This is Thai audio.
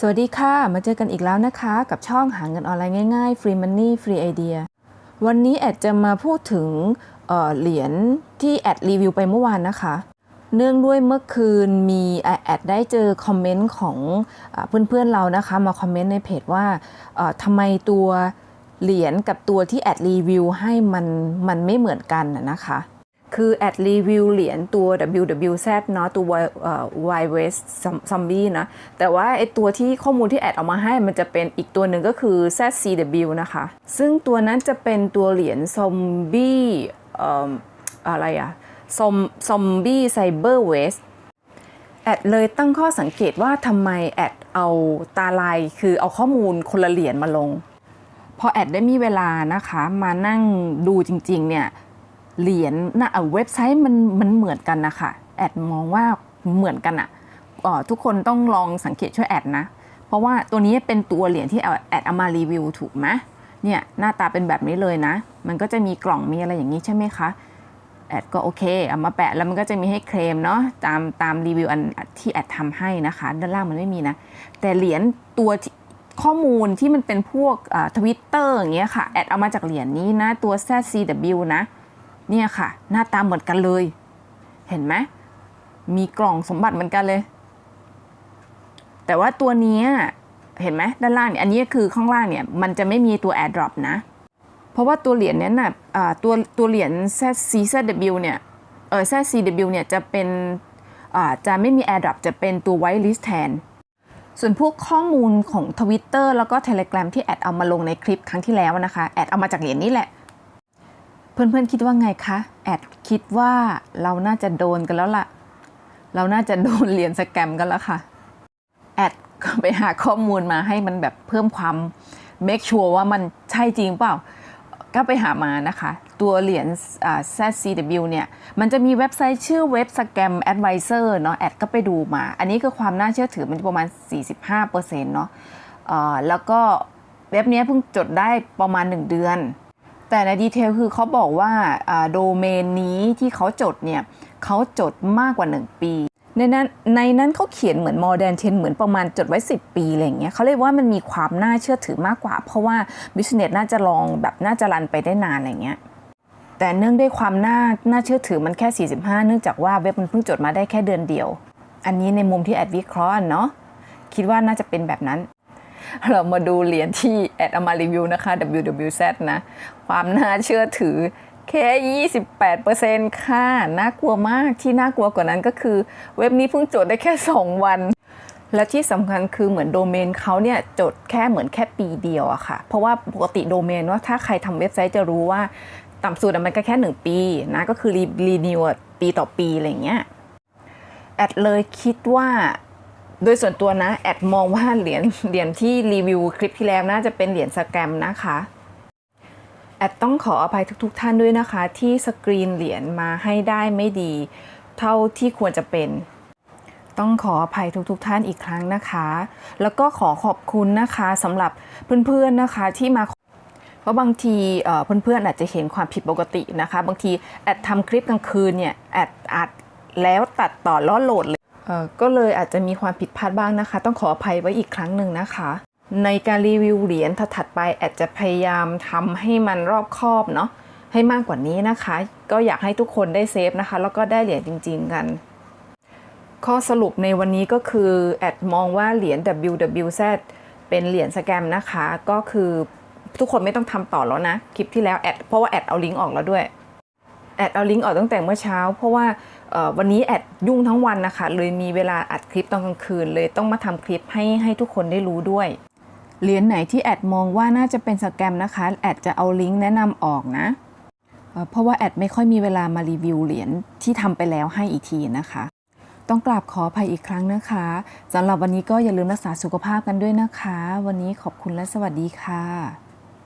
สวัสดีค่ะ มาเจอกันอีกแล้วนะคะ กับช่องหาเงินออนไลน์ง่ายๆ Free Money Free Idea วันนี้แอดจะมาพูดถึงเเหรียญที่แอดรีวิวไปเมื่อวานนะคะ เนื่องด้วยเมื่อคืนมีแอดได้เจอคอมเมนต์ของอเพื่อนๆเรานะคะ มาคอมเมนต์ในเพจว่าทำไมตัวเหรียญกับตัวที่แอดรีวิวให้มันมันไม่เหมือนกันน่ะนะคะ คือแอดรีวิวเหรียญตัว WWZ เนาะตัว YYwest Zombie นะ แต่ว่าไอตัวที่ข้อมูลที่แอดเอามาให้มันจะเป็นอีกตัวหนึ่งก็คือ ZCW นะคะ ซึ่งตัวนั้นจะเป็นตัวเหรียญซอมบี้เอ่ออะไรอะซอมซอมบี้ไซเบอร์เวสแอดเลยตั้งข้อสังเกตว่าทำไมแอดเอาตาลายคือเอาข้อมูลคนละเหรียญมาลง พอแอดได้มีเวลานะคะ มานั่งดูจริง ๆ เนี่ย เหรียญนะเว็บไซต์มันมันเหมือนกันนะคะแอดมองว่าเหมือนกันอะ่ะทุกคนต้องลองสังเกตช่วยแอดนะ เพราะว่าตัวนี้เป็นตัวเหรียญที่แอดเอามารีวิวถูกไหมเนี่ยหน้าตาเป็นแบบนี้เลยนะ มันก็จะมีกล่องมีอะไรอย่างนี้ใช่ไหมคะแอดก็โอเคเอามาแปะแล้วมันก็จะมีให้เคลมเนาะตามตามรีวิวอันที่แอดทำให้นะคะ ด้านล่างมันไม่มีนะ แต่เหรียญตัวข้อมูลที่มันเป็นพวกทวิตเตอร์อย่างเงี้ยค่ะแอดเอามาจากเหรียญนี้นะ ตัว ZCW นะ เนี่ยค่ะ หน้าตาเหมือนกันเลย เห็นไหมมีกล่องสมบัติเหมือนกันเลย แต่ว่าตัวนี้เห็นไหมด้านล่างเนี่ย อันนี้คือข้างล่างเนี่ย มันจะไม่มีตัว AirDrop นะ เพราะว่าตัวเหรียญเนี้ยน่ะอ่าตัวตัวเหรียญ ZCW เนี่ย เออ ZCW เนี่ยจะเป็นจะไม่มี AirDrop จะเป็นตัว Whitelist แทน ส่วนพวกข้อมูลของ Twitter แล้วก็ Telegram ที่แอดเอามาลงในคลิปครั้งที่แล้วนะคะ แอดเอามาจากเหรียญนี้แหละ เพื่อนๆคิดว่าไงคะ แอดคิดว่าเราน่าจะโดนกันแล้วล่ะ เราน่าจะโดนเหรียญสแกมกันแล้วค่ะ แอดก็ไปหาข้อมูลมาให้มันแบบเพิ่มความ make sure ว่ามันใช่จริงเปล่า ก็ไปหามานะคะ ตัวเหรียญ ZCW เนี่ย มันจะมีเว็บไซต์ชื่อเว็บ Scam Advisor เนาะ แอดก็ไปดูมา อันนี้คือความน่าเชื่อถือมันประมาณ 45%เนาะเอ่อแล้วก็เว็บนี้เพิ่งจดได้ประมาณ 1 เดือน แต่ในดีเทลคือเขาบอกว่าโดเมนนี้ที่เขาจดเนี่ยเขาจดมากกว่า 1 ปี ในนั้นในนั้นเขาเขียนเหมือน modern 10เหมือนประมาณจดไว้ 10 ปีอะไรเงี้ยเขาเรียกว่ามันมีความน่าเชื่อถือมากกว่า เพราะว่า business น่าจะลองแบบน่าจะรันไปได้นานอะไรเงี้ยแต่เนื่องด้วยความน่าน่าเชื่อถือมันแค่ 45 เนื่องจากว่าเว็บมันเพิ่งจดมาได้แค่เดือนเดียว อันนี้ในมุมที่แอดวิเคราะห์เนาะคิดว่าน่าจะเป็นแบบนั้น เรามาดูเหรียญที่แอดเอามารีวิวนะคะ WWZ นะ ความน่าเชื่อถือแค่ 28%ค่ะ น่ากลัวมากที่น่ากลัวกว่านั้นก็คือ เว็บนี้เพิ่งจดได้แค่ 2 วัน และที่สำคัญคือเหมือนโดเมนเขาเนี่ยจดแค่เหมือนแค่ปีเดียวอะค่ะ เพราะว่าปกติโดเมนว่าถ้าใครทำเว็บไซต์จะรู้ว่าต่ำสุดมันก็แค่ 1 ปีนะก็คือรีนิวปีต่อปีอะไรเงี้ยแอดเลยคิดว่า โดยส่วนตัวนะแอดมองว่าเหรียญเหรียญที่รีวิวคลิปที่แล้วน่าจะเป็นเหรียญสแกมนะคะแอดต้องขออภัยทุกๆทท่านด้วยนะคะ ที่สกรีนเหรียญมาให้ได้ไม่ดี เท่าที่ควรจะเป็น ต้องขออภัยทุกๆทท่านอีกครั้งนะคะ แล้วก็ขอขอบคุณนะคะสำหรับเพื่อนๆนะคะที่มาเพราะบางทีเพื่อนๆอาจจะเห็นความผิดปกตินะคะ บางทีแอดทำคลิปกลางคืนเนี่ยแอดอัดแล้วตัดต่อล้วโหลดเลย ก็เลยอาจจะมีความผิดพลาดบ้างนะคะ ต้องขออภัยไว้อีกครั้งหนึ่งนะคะ ในการรีวิวเหรียญถัดไปแอดจะพยายามทำให้มันรอบคอบเนาะให้มากกว่านี้นะคะ ก็อยากให้ทุกคนได้เซฟนะคะ แล้วก็ได้เหรียญจริง ๆ กัน ข้อสรุปในวันนี้ก็คือแอดมองว่าเหรียญ WWZ เป็นเหรียญสแกมนะคะ ก็คือทุกคนไม่ต้องทำต่อแล้วนะ คลิปที่แล้วแอดเพราะว่าแอดเอาลิงก์ออกแล้วด้วย แอดเอาลิงก์ออกตั้งแต่เมื่อเช้า เพราะว่าวันนี้แอดยุ่งทั้งวันนะคะ เลยมีเวลาอัดคลิปตอนกลางคืน เลยต้องมาทำคลิปให้ให้ทุกคนได้รู้ด้วย เหรียญไหนที่แอดมองว่าน่าจะเป็นสแกมนะคะ แอดจะเอาลิงก์แนะนำออกนะเอ่อเพราะว่าแอดไม่ค่อยมีเวลามารีวิวเหรียญที่ทำไปแล้วให้อีกทีนะคะ ต้องกราบขออภัยอีกครั้งนะคะสำหรับวันนี้ก็อย่าลืมรักษาสุขภาพกันด้วยนะคะ วันนี้ขอบคุณและสวัสดีค่ะ